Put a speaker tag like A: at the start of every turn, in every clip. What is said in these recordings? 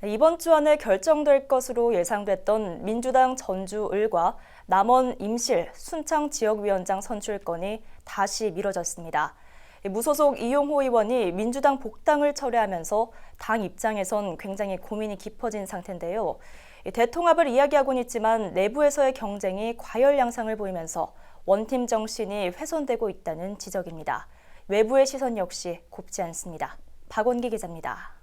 A: 네, 이번 주 안에 결정될 것으로 예상됐던 민주당 전주 을과 남원 임실 순창 지역위원장 선출건이 다시 미뤄졌습니다. 무소속 이용호 의원이 민주당 복당을 철회하면서 당 입장에선 굉장히 고민이 깊어진 상태인데요. 대통합을 이야기하고는 있지만 내부에서의 경쟁이 과열 양상을 보이면서 원팀 정신이 훼손되고 있다는 지적입니다. 외부의 시선 역시 곱지 않습니다. 박원기 기자입니다.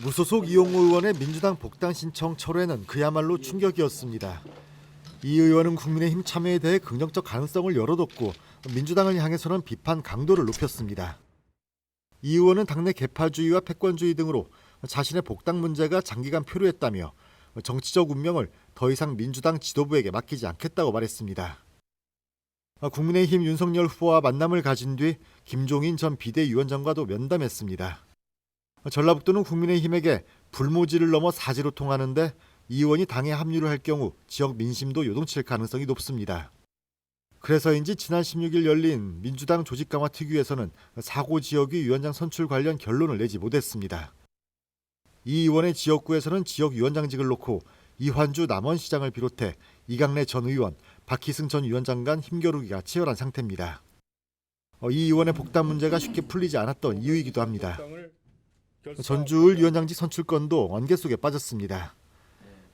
B: 무소속 이용호 의원의 민주당 복당 신청 철회는 그야말로 충격이었습니다. 이 의원은 국민의힘 참여에 대해 긍정적 가능성을 열어뒀고 민주당을 향해서는 비판 강도를 높였습니다. 이 의원은 당내 개파주의와 패권주의 등으로 자신의 복당 문제가 장기간 표류했다며 정치적 운명을 더 이상 민주당 지도부에게 맡기지 않겠다고 말했습니다. 국민의힘 윤석열 후보와 만남을 가진 뒤 김종인 전 비대위원장과도 면담했습니다. 전라북도는 국민의힘에게 불모지를 넘어 사지로 통하는데 이 의원이 당에 합류를 할 경우 지역 민심도 요동칠 가능성이 높습니다. 그래서인지 지난 16일 열린 민주당 조직 강화 특위에서는 사고 지역위 위원장 선출 관련 결론을 내지 못했습니다. 이 의원의 지역구에서는 지역 위원장직을 놓고 이환주 남원시장을 비롯해 이강래 전 의원, 박희승 전 위원장 간 힘겨루기가 치열한 상태입니다. 어, 이 의원의 복당 문제가 쉽게 풀리지 않았던 이유이기도 합니다. 전주을 위원장직 선출건도 원계 속에 빠졌습니다.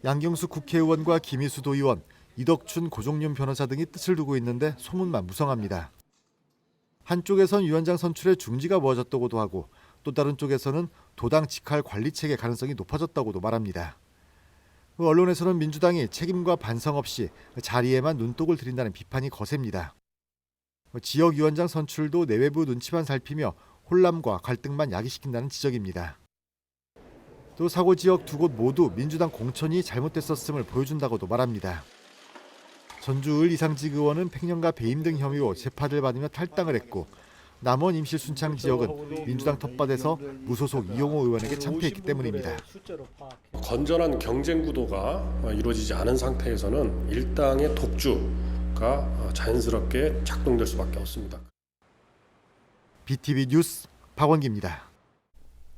B: 양경수 국회의원과 김희수 도의원, 이덕춘 고종윤 변호사 등이 뜻을 두고 있는데 소문만 무성합니다. 한쪽에선 위원장 선출에 중지가 모아졌다고도 하고 또 다른 쪽에서는 도당 직할 관리 체계 가능성이 높아졌다고도 말합니다. 그 언론에서는 민주당이 책임과 반성 없이 자리에만 눈독을 들인다는 비판이 거셉니다. 지역 위원장 선출도 내외부 눈치만 살피며 혼란과 갈등만 야기시킨다는 지적입니다. 또 사고 지역 두 곳 모두 민주당 공천이 잘못됐었음을 보여준다고도 말합니다. 전주을 이상직 의원은 팽령과 배임 등 혐의로 재판을 받으며 탈당을 했고 남원 임실 순창 지역은 민주당 텃밭에서 무소속 이용호 의원에게 참패했기 때문입니다.
C: 건전한 경쟁 구도가 이루어지지 않은 상태에서는 일당의 독주가 자연스럽게 작동될 수밖에 없습니다.
B: BTV 뉴스 박원기입니다.